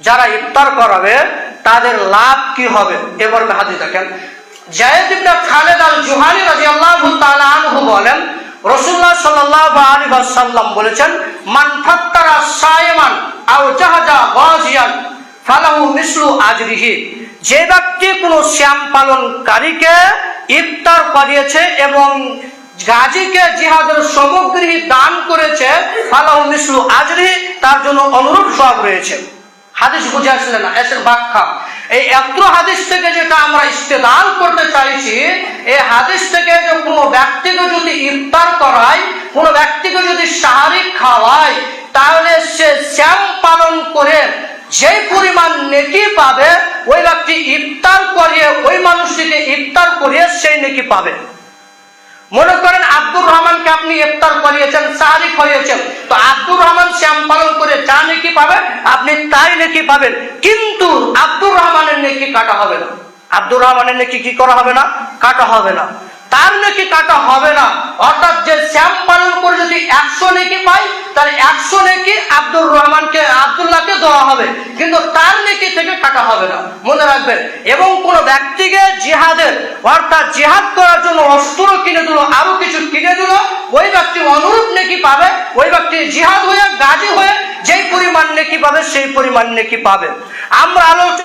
যারা ইফতার করাবে, তাদের লাভ কি হবে? এবার হাদিস দেখেন। জায়েদ ইবনে খালেদ আল জুহানি রাদিয়াল্লাহু তাআলা আনহু বলেন, রাসূলুল্লাহ সাল্লাল্লাহু আলাইহি ওয়াসাল্লাম বলেছেন, মান ফাত্তারা সায়মান আও জাহাজা গাজিয়ান, ফালাহু মিসলু আজরিহি। যে ব্যক্তি কোনো শ্যাম পালনকারীকে ইফতার করিয়েছে এবং গাজীকে জিহাদের সামগ্রী দান করেছে, ফালাহু মিসলু আজরিহি, তার জন্য অনুরূপ সব রয়েছে। হাদিস বুঝে আসলে না, এসের ব্যাখ্যা। এই এত হাদিস থেকে যেটা আমরা ইস্তেদাল করতে চাইছি, এই হাদিস থেকে যে কোনো ব্যক্তিকে যদি ইফতার করায়, কোনো ব্যক্তিকে যদি শারীরিক খাওয়ায়, তাহলে সে শ্যাম পালন করে, যে পরিমাণ নেকি পাবে, ওই ব্যক্তি ইফতার করিয়ে, ওই মানুষটিকে ইফতার করিয়ে সেই নেকি পাবে। মনে করেন আব্দুর রহমানকে আপনি ইফতার করিয়েছেন সাহারি খাইয়েছেন তো আব্দুর রহমান শ্যাম পালন যা নেকি পাবে আপনি তাই নেকি পাবেন। কিন্তু আব্দুর রহমানের নেকি কাটা হবে না। আব্দুর রহমানের নেকি কি করা হবে না? কাটা হবে না। তার নেকি কাটা হবে না। অর্থাৎ যে শ্যাম পালন করে যদি একশো নেকি পায় তার একশো নেকি আব্দুর রহমানকে, আব্দুল্লাহকে দেওয়া হবে। কিন্তু তার নেকি থেকে কাটা হবে না। মনে রাখবেন, এবং কোন ব্যক্তিকে জিহাদের, অর্থাৎ জিহাদ করার জন্য অস্ত্র কিনে দিল, আরও কিছু কিনে দিল, ওই ব্যক্তি অনুরূপ নেকি পাবে, ওই ব্যক্তি জিহাদ হয়ে, গাজী হয়ে যেই পরিমাণ নেকি পাবে সেই পরিমাণ নেকি পাবে। আমরা আলোচনা